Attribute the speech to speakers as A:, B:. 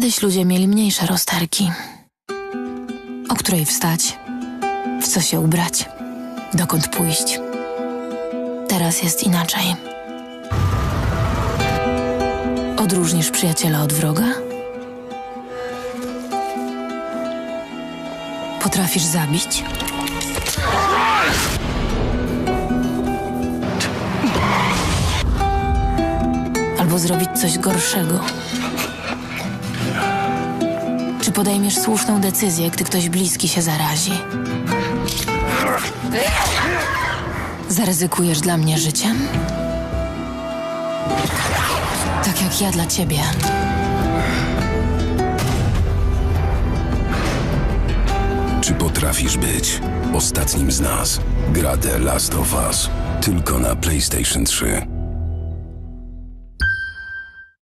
A: Kiedyś ludzie mieli mniejsze rozterki. O której wstać? W co się ubrać? Dokąd pójść? Teraz jest inaczej. Odróżnisz przyjaciela od wroga? Potrafisz zabić? Albo zrobić coś gorszego? Podejmiesz słuszną decyzję, gdy ktoś bliski się zarazi? Zaryzykujesz dla mnie życiem? Tak jak ja dla ciebie.
B: Czy potrafisz być ostatnim z nas? Gra The Last of Us. Tylko na PlayStation 3.